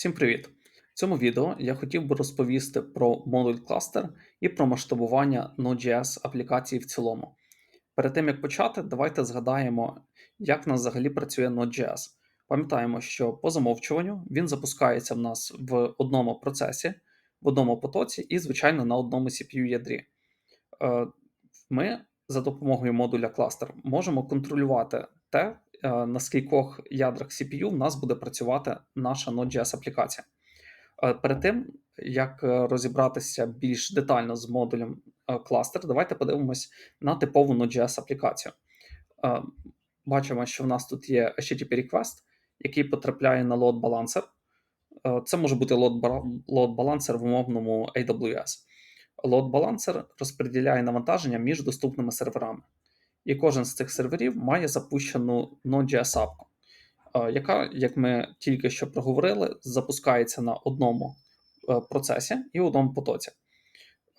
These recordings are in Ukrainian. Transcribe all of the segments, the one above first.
Всім привіт! В цьому відео я хотів би розповісти про модуль кластер і про масштабування Node.js аплікації в цілому. Перед тим як почати, давайте згадаємо, як в нас взагалі працює Node.js. Пам'ятаємо, що по замовчуванню він запускається в нас в одному процесі, в одному потоці і, звичайно, на одному CPU ядрі. Е, Ми за допомогою модуля кластер можемо контролювати те, на скількох ядрах CPU в нас буде працювати наша Node.js аплікація. Е, Перед тим, як е, розібратися більш детально з модулем е, кластер, давайте подивимось на типову Node.js аплікацію. Е, Бачимо, що в нас тут є HTTP request, який потрапляє на load balancer. Е, Це може бути load balancer в умовному AWS. Load balancer розподіляє навантаження між доступними серверами. І кожен з цих серверів має запущену Node.js апку, е, яка, як ми тільки що проговорили, запускається на одному е, процесі і одному потоці.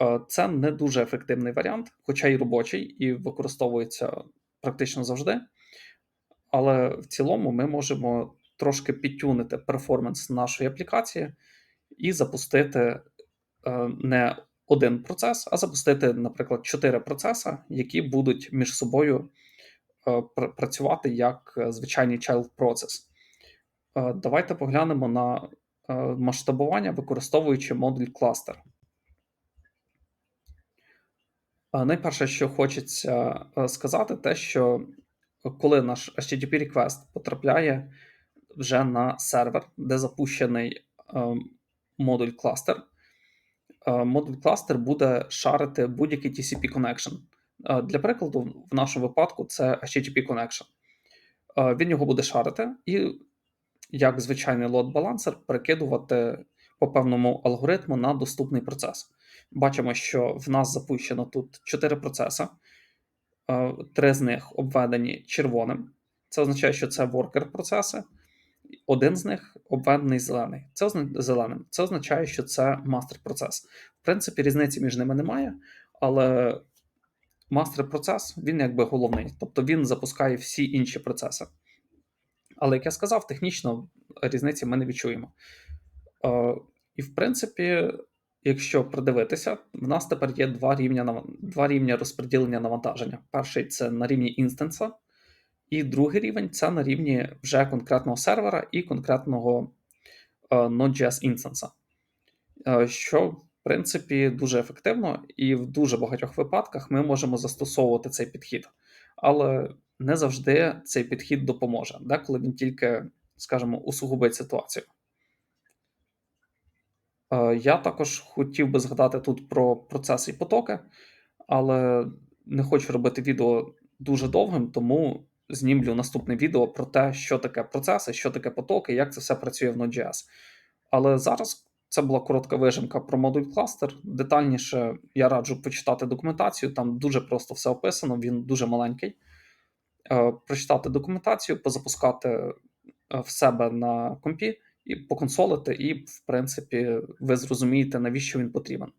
Е, Це не дуже ефективний варіант, хоча й робочий, і використовується практично завжди. Але в цілому ми можемо трошки підтюнити перформанс нашої аплікації і запустити не один процес, а запустити, наприклад, чотири процеси, які будуть між собою е, працювати як е, звичайний child. Е, Давайте поглянемо на е, масштабування, використовуючи модуль кластер. Найперше, що хочеться сказати, те, що коли наш HTTP request потрапляє вже на сервер, де запущений е, модуль кластер, модуль кластер буде шарити будь-який TCP connection. Е, Для прикладу, в нашому випадку це HTTP connection. Е, Він його буде шарити і, як звичайний balancer, перекидувати по певному алгоритму на доступний процес. Бачимо, що в нас запущено тут 4 процеси, Е, три з них обведені червоним. Це означає, що це воркер процеси. Один з них обведений зелений. Це зеленим. Це означає, що це мастер процес. В принципі, різниці між ними немає, але мастер процес він якби головний, тобто він запускає всі інші процеси. Але як я сказав, технічно різниці ми не відчуємо. Е, І в принципі, якщо придивитися, в нас тепер є два рівня два рівня розподілення навантаження. Перший це на рівні інстанса, і другий рівень це на рівні вже конкретного сервера і конкретного е, Node.js інстанса. Е, Що, в принципі, дуже ефективно, і в дуже багатьох випадках ми можемо застосовувати цей підхід. Але не завжди цей підхід допоможе, деколи він тільки, скажімо, усугубить ситуацію. Е, Я також хотів би згадати тут про процеси і потоки, але не хочу робити відео дуже довгим, тому знімлю наступне відео про те, що таке процеси, що таке потоки, як це все працює в Node.js. Але зараз це була коротка вижимка про модуль кластер. Детальніше я раджу почитати документацію, там дуже просто все описано, він дуже маленький. Е, Прочитати документацію, позапускати е, в себе на компі і поконсолити, і, в принципі, ви зрозумієте, навіщо він потрібен.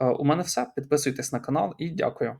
Е, У мене все. Підписуйтесь на канал і дякую.